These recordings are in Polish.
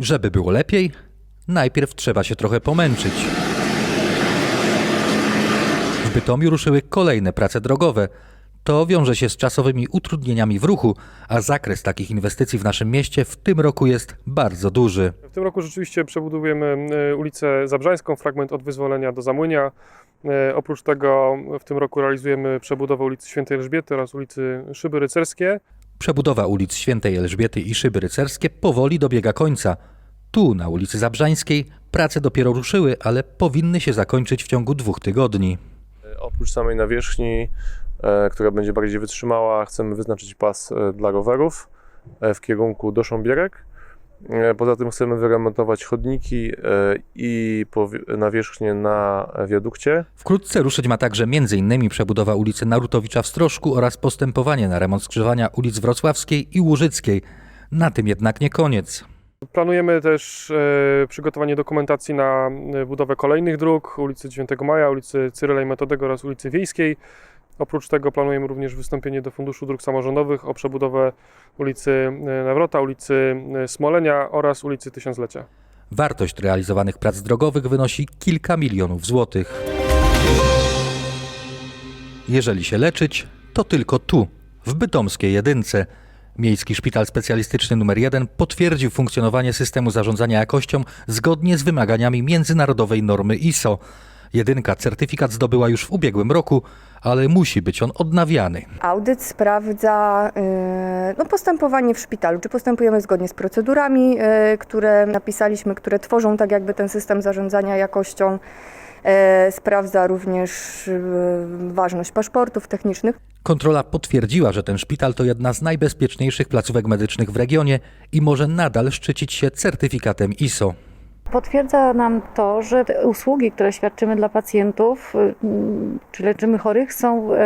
Żeby było lepiej, najpierw trzeba się trochę pomęczyć. W Bytomiu ruszyły kolejne prace drogowe. To wiąże się z czasowymi utrudnieniami w ruchu, a zakres takich inwestycji w naszym mieście w tym roku jest bardzo duży. W tym roku rzeczywiście przebudowujemy e, ulicę Zabrzańską, fragment od Wyzwolenia do Zamłynia. E, Oprócz tego w tym roku realizujemy przebudowę ulicy Świętej Elżbiety oraz ulicy Szyby Rycerskie. Przebudowa ulic Świętej Elżbiety i Szyby Rycerskie powoli dobiega końca. Tu, na ulicy Zabrzańskiej, prace dopiero ruszyły, ale powinny się zakończyć w ciągu dwóch tygodni. Oprócz samej nawierzchni, e, która będzie bardziej wytrzymała, chcemy wyznaczyć pas e, dla rowerów e, w kierunku do Sząbierek. E, Poza tym chcemy wyremontować chodniki e, i nawierzchnię na wiadukcie. Wkrótce ruszyć ma także m.in. przebudowa ulicy Narutowicza w Stroszku oraz postępowanie na remont skrzyżowania ulic Wrocławskiej i Łużyckiej. Na tym jednak nie koniec. Planujemy też e, przygotowanie dokumentacji na budowę kolejnych dróg, ulicy 9 Maja, ulicy Cyryla i Metodego oraz ulicy Wiejskiej. Oprócz tego planujemy również wystąpienie do Funduszu Dróg Samorządowych o przebudowę ulicy e, Nawrota, ulicy e, Smolenia oraz ulicy Tysiąclecia. Wartość realizowanych prac drogowych wynosi kilka milionów złotych. Jeżeli się leczyć, to tylko tu, w bytomskiej jedynce. Miejski Szpital Specjalistyczny nr 1 potwierdził funkcjonowanie systemu zarządzania jakością zgodnie z wymaganiami międzynarodowej normy ISO. Jedynka certyfikat zdobyła już w ubiegłym roku, ale musi być on odnawiany. Audyt sprawdza y, no, postępowanie w szpitalu, czy postępujemy zgodnie z procedurami, y, które napisaliśmy, które tworzą tak jakby ten system zarządzania jakością. Y, Sprawdza również ważność paszportów technicznych. Kontrola potwierdziła, że ten szpital to jedna z najbezpieczniejszych placówek medycznych w regionie i może nadal szczycić się certyfikatem ISO. Potwierdza nam to, że usługi, które świadczymy dla pacjentów, y, czy leczymy chorych, są y,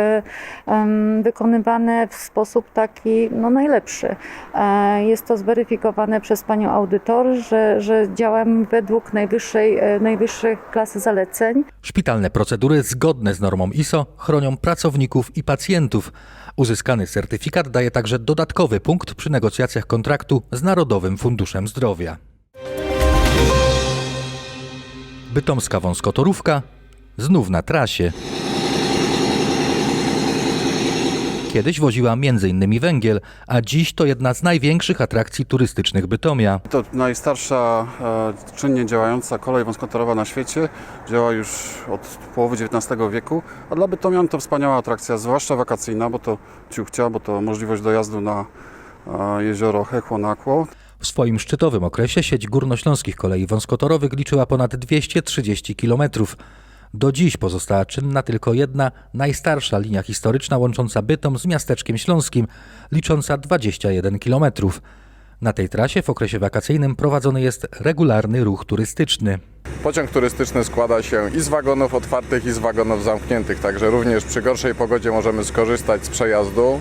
wykonywane w sposób taki no, najlepszy. E, Jest to zweryfikowane przez panią audytor, że, że działamy według najwyższej, e, najwyższej klasy zaleceń. Szpitalne procedury zgodne z normą ISO chronią pracowników i pacjentów. Uzyskany certyfikat daje także dodatkowy punkt przy negocjacjach kontraktu z Narodowym Funduszem Zdrowia. Bytomska wąskotorówka znów na trasie. Kiedyś woziła m.in. węgiel, a dziś to jedna z największych atrakcji turystycznych Bytomia. To najstarsza e, czynnie działająca kolej wąskotorowa na świecie. Działa już od połowy XIX wieku, a dla Bytomian to wspaniała atrakcja, zwłaszcza wakacyjna, bo to ciuchcia, bo to możliwość dojazdu na e, jezioro Hechło-Nakło. W swoim szczytowym okresie sieć górnośląskich kolei wąskotorowych liczyła ponad 230 km. Do dziś pozostała czynna tylko jedna, najstarsza linia historyczna łącząca Bytom z miasteczkiem śląskim, licząca 21 km. Na tej trasie w okresie wakacyjnym prowadzony jest regularny ruch turystyczny. Pociąg turystyczny składa się i z wagonów otwartych, i z wagonów zamkniętych, także również przy gorszej pogodzie możemy skorzystać z przejazdu.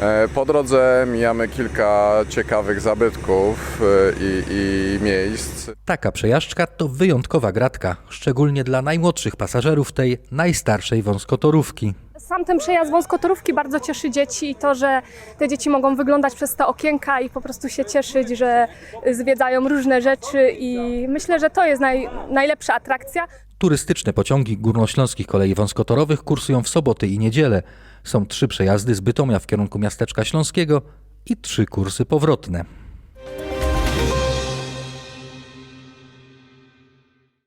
E, Po drodze mijamy kilka ciekawych zabytków e, i, i miejsc. Taka przejażdżka to wyjątkowa gratka, szczególnie dla najmłodszych pasażerów tej najstarszej wąskotorówki. Sam ten przejazd wąskotorówki bardzo cieszy dzieci i to, że te dzieci mogą wyglądać przez te okienka i po prostu się cieszyć, że zwiedzają różne rzeczy i myślę, że to jest naj, najlepsza atrakcja. Turystyczne pociągi górnośląskich kolei wąskotorowych kursują w soboty i niedzielę. Są trzy przejazdy z Bytomia w kierunku miasteczka śląskiego i trzy kursy powrotne.